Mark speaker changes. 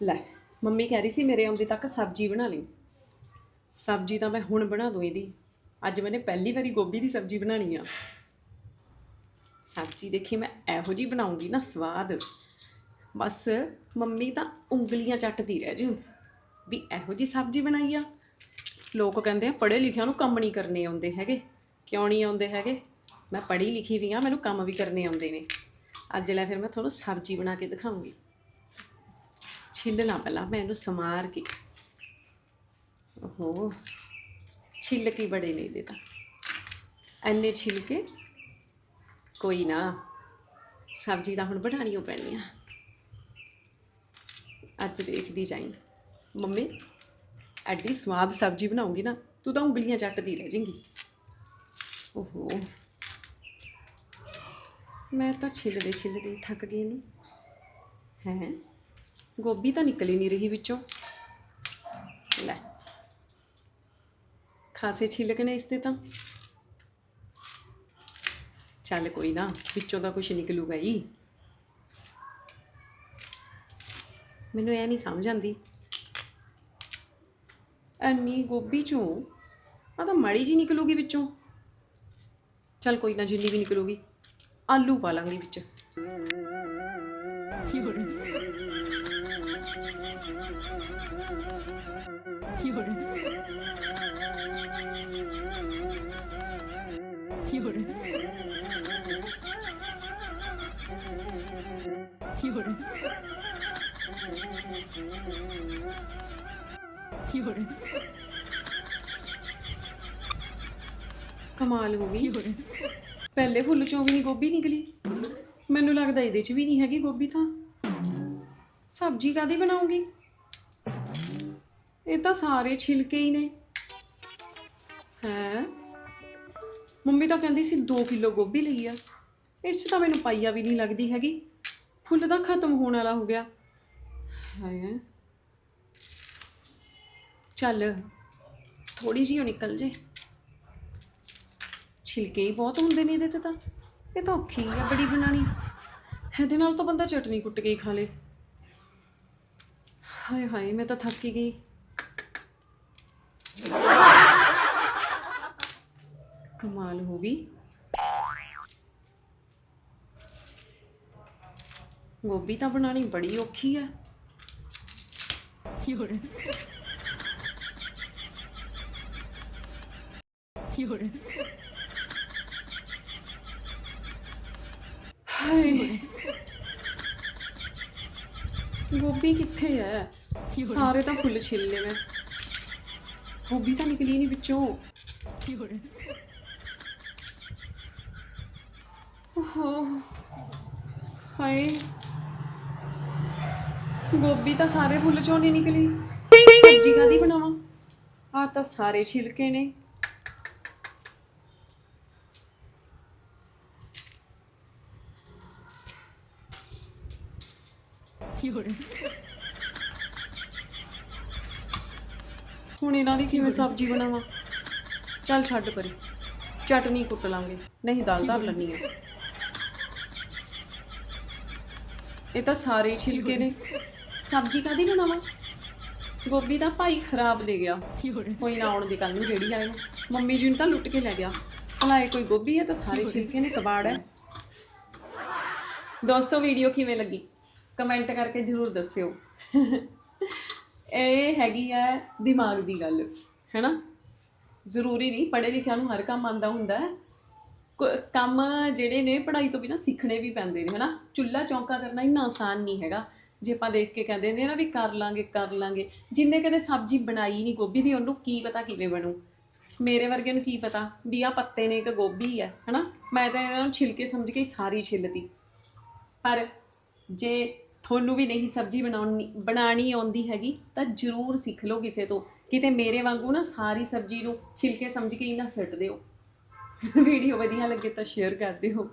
Speaker 1: ਲੈ, ਮੰਮੀ ਕਹਿ ਰਹੀ ਸੀ ਮੇਰੇ ਆਉਂਦੇ ਤੱਕ ਸਬਜ਼ੀ ਬਣਾ ਲਈ। ਸਬਜ਼ੀ ਤਾਂ ਮੈਂ ਹੁਣ ਬਣਾ ਦੂੰ ਇਹਦੀ। ਅੱਜ ਮੈਨੇ ਪਹਿਲੀ ਵਾਰੀ ਗੋਭੀ ਦੀ ਸਬਜ਼ੀ ਬਣਾਣੀ ਆ। ਸਬਜ਼ੀ ਦੇਖੀ ਮੈਂ ਇਹੋ ਜੀ ਬਣਾਉਂਗੀ ਨਾ ਸਵਾਦ। ਬਸ ਮੰਮੀ ਤਾਂ ਉਂਗਲੀਆਂ ਚੱਟਦੀ ਰਹਿ ਜੂ ਵੀ ਇਹੋ ਜੀ ਸਬਜ਼ੀ ਬਣਾਈ ਆ। ਲੋਕ ਕਹਿੰਦੇ ਆ, ਪੜ੍ਹੇ ਲਿਖਿਆਂ ਨੂੰ ਕੰਮ ਨਹੀਂ ਕਰਨੇ ਆਉਂਦੇ ਹੈਗੇ। ਕਿਉਂ ਨਹੀਂ ਆਉਂਦੇ ਹੈਗੇ? ਮੈਂ ਪੜ੍ਹੀ ਲਿਖੀ ਵੀ ਆ, ਮੈਨੂੰ ਕੰਮ ਵੀ ਕਰਨੇ ਆਉਂਦੇ ਨੇ। ਅੱਜ ਲੈ ਫਿਰ ਮੈਂ ਤੁਹਾਨੂੰ ਸਬਜ਼ੀ ਬਣਾ ਕੇ ਦਿਖਾਉਂਗੀ। ਛਿੱਲਣਾ ਪਹਿਲਾਂ, ਮੈਂ ਇਹਨੂੰ ਸਮਾਰ ਕੇ। ਓਹੋ, ਛਿੱਲ ਕੇ ਬੜੇ ਨਹੀਂ ਇਹਦੇ ਤਾਂ। ਐਨੇ ਛਿੱਲ ਕੇ, ਕੋਈ ਨਾ, ਸਬਜ਼ੀ ਤਾਂ ਹੁਣ ਬਣਾਣੀ ਓ ਪੈਣੀ ਆ ਅੱਜ ਦੇਖਦੀ ਜਾਈਂ। ਮੰਮੀ, ਐਡੀ ਸਵਾਦ ਸਬਜ਼ੀ ਬਣਾਉਂਗੀ ਨਾ, ਤੂੰ ਤਾਂ ਉਂਗਲੀਆਂ ਚੱਟਦੀ ਰਹਿ ਜਾਏਂਗੀ। ਓਹੋ। ਮੈਂ ਤਾਂ ਛਿੱਲਦੇ ਛਿੱਲਦੇ ਥੱਕ ਗਈ ਇਹਨੂੰ। ਹੈ? ਗੋਭੀ ਤਾਂ ਨਿਕਲ ਹੀ ਨਹੀਂ ਰਹੀ ਵਿੱਚੋਂ। ਲੈ। ਖਾਸੇ ਛਿਲਕ ਨੇ ਇਸ ਤੇ ਤਾਂ। ਚੱਲ ਕੋਈ ਨਾ, ਵਿੱਚੋਂ ਤਾਂ ਕੁਝ ਨਿਕਲੂਗਾ ਹੀ। ਮੈਨੂੰ ਇਹ ਨਹੀਂ ਸਮਝ ਆਂਦੀ ਐਨੀ ਗੋਭੀ ਚੋਂ ਆ ਤਾਂ ਮਾੜੀ ਜੀ ਨਿਕਲੂਗੀ ਵਿੱਚੋਂ। ਚੱਲ ਕੋਈ ਨਾ, ਜਿੰਨੀ ਵੀ ਨਿਕਲੂਗੀ। ਆਲੂ ਪਾ ਲਾਂਗੀ ਵਿੱਚ। ਕਮਾਲ ਹੋ ਗਈ ਪਹਿਲੇ ਫੁੱਲ ਚੋਂ ਵੀ ਨਹੀਂ ਗੋਭੀ ਨਿਕਲੀ। ਮੈਨੂੰ ਲੱਗਦਾ ਇਹਦੇ 'ਚ ਵੀ ਨਹੀਂ ਹੈਗੀ ਗੋਭੀ ਤਾਂ। ਸਬਜ਼ੀ ਕਾਦੀ ਬਣਾਉਂਗੀ? ਇਹ ਤਾਂ ਸਾਰੇ ਛਿਲਕੇ ਹੀ ਨੇ। ਹੈ? ਮੰਮੀ ਤਾਂ ਕਹਿੰਦੀ ਸੀ 2 ਕਿਲੋ ਗੋਭੀ ਲਈ ਆ। ਇਸ 'ਚ ਤਾਂ ਮੈਨੂੰ ਪਾਈਆ ਵੀ ਨਹੀਂ ਲੱਗਦੀ ਹੈਗੀ। ਫੁੱਲ ਤਾਂ ਖਤਮ ਹੋਣ ਵਾਲਾ ਹੋ ਗਿਆ। ਹੈ? ਚੱਲ ਥੋੜੀ ਜਿਹੀ ਉਹ ਨਿਕਲ ਜੇ। ਛਿਲਕੇ ਹੀ ਬਹੁਤ ਹੁੰਦੇ ਨੇ ਇਹਦੇ ਤੇ ਤਾਂ। ਇਹ ਤਾਂ ਔਖੀ ਆ ਬੜੀ ਬਣਾਣੀ ਇਹਦੇ ਨਾਲ ਤਾਂ ਬੰਦਾ ਚਟਨੀ ਕੁੱਟ ਕੇ ਹੀ ਖਾ ਲੇ। ਹਾਏ ਹਾਏ ਮੈਂ ਤਾਂ ਥੱਕ ਹੀ ਗਈ। ਕਮਾਲ ਹੋ ਗਈ। ਗੋਭੀ ਤਾਂ ਬਣਾਣੀ ਬੜੀ ਔਖੀ ਆ। ਹਾਏ। ਗੋਭੀ ਕਿੱਥੇ ਹੈ ਸਾਰੇ ਤਾਂ ਫੁੱਲ ਛਿੱਲ ਮੈਂ ਗੋਭੀ ਤਾਂ ਨਿਕਲੀ ਨਹੀਂ ਵਿੱਚੋਂ। ਓਹੋ। ਹਾਏ। ਗੋਭੀ ਤਾਂ ਸਾਰੇ ਫੁੱਲ ਚੋਂ ਨਹੀਂ ਨਿਕਲੀ। ਸਬਜ਼ੀ ਕਾਦੀ ਬਣਾਵਾਂ? ਆ ਤਾਂ ਸਾਰੇ ਛਿਲਕੇ ਨੇ। ਹੁਣ ਇਹਨਾਂ ਦੀ ਕਿਵੇਂ ਸਬਜ਼ੀ ਬਣਾਵਾਂ? ਚੱਲ ਛੱਡ ਪਰੇ। ਚਟਨੀ ਕੁੱਟ ਲਾਂਗੇ। ਨਹੀਂ ਦਾਲ ਧਰ ਲੈਣੀ ਆ ਇਹ ਤਾਂ ਸਾਰੇ ਹੀ ਛਿਲਕੇ ਨੇ। ਸਬਜ਼ੀ ਕਾਦੀ ਬਣਾਵਾਂ? ਗੋਭੀ ਤਾਂ ਭਾਈ ਖਰਾਬ ਦੇ ਗਿਆ। ਕੋਈ ਨਾ ਆਉਣ ਦੀ ਕੱਲ ਨੂੰ ਜਿਹੜੀ ਆਏ ਮੰਮੀ ਜੀ ਨੂੰ ਤਾਂ ਲੁੱਟ ਕੇ ਲੈ ਗਿਆ। ਭਲਾ ਇਹ ਕੋਈ ਗੋਭੀ ਹੈ ਤਾਂ ਸਾਰੇ ਛਿਲਕੇ ਨੇ ਕਬਾੜ ਹੈ। ਦੋਸਤੋ ਵੀਡੀਓ ਕਿਵੇਂ ਲੱਗੀ? ਕਮੈਂਟ ਕਰਕੇ ਜਰੂਰ ਦੱਸਿਓ। ਇਹ ਹੈਗੀ ਹੈ ਦਿਮਾਗ ਦੀ ਗੱਲ, ਹੈਨਾ? ਜ਼ਰੂਰੀ ਨਹੀਂ, ਪੜ੍ਹੇ ਲਿਖਿਆ ਨੂੰ ਹਰ ਕੰਮ ਆਂਦਾ ਹੁੰਦਾ। ਹੈ ਕ- ਕੰਮ ਜਿਹੜੇ ਨੇ ਪੜ੍ਹਾਈ ਤੋਂ ਬਿਨਾ ਸਿੱਖਣੇ ਵੀ ਪੈਂਦੇ ਨੇ, ਹਨਾ? ਚੁੱਲਾ ਚੌਂਕਾ ਕਰਨਾ ਇੰਨਾ ਆਸਾਨ ਨਹੀਂ ਹੈਗਾ। ਜੇ ਆਪਾਂ ਦੇਖ ਕੇ ਕਹਿੰਦੇ ਨੇ ਨਾ ਵੀ ਕਰ ਲਾਂਗੇ ਕਰ ਲਾਂਗੇ, ਜਿੰਨੇ ਕਦੇ ਸਬਜ਼ੀ ਬਣਾਈ ਨਹੀਂ ਗੋਭੀ ਦੀ, ਉਹਨੂੰ ਕੀ ਪਤਾ ਕਿਵੇਂ ਬਣੂ? ਮੇਰੇ ਵਰਗੇ ਨੂੰ ਕੀ ਪਤਾ ਵੀ ਆ ਪੱਤੇ ਨੇ ਕਿ ਗੋਭੀ ਹੈ ਹਨਾ? ਮੈਂ ਤਾਂ ਇਹਨਾਂ ਨੂੰ ਛਿਲਕੇ ਸਮਝ ਕੇ ਹੀ ਸਾਰੀ ਛਿੱਲਤੀ। ਪਰ ਜੇ ਤੁਹਾਨੂੰ ਵੀ ਨਹੀਂ ਸਬਜ਼ੀ ਬਣਾਉਣੀ, ਬਣਾਣੀ ਆਉਂਦੀ ਹੈਗੀ, ਤਾਂ ਜਰੂਰ ਸਿੱਖ ਲਓ ਕਿਸੇ ਤੋਂ। ਕਿਤੇ ਮੇਰੇ ਵਾਂਗੂ ਨਾ ਸਾਰੀ ਸਬਜ਼ੀ ਨੂੰ ਛਿਲਕੇ ਸਮਝ ਕੇ ਹੀ ਨਾ ਸਿੱਟ ਦਿਓ। ਵੀਡੀਓ ਵਧੀਆ ਲੱਗੇ ਤਾਂ ਸ਼ੇਅਰ ਕਰ ਦਿਓ।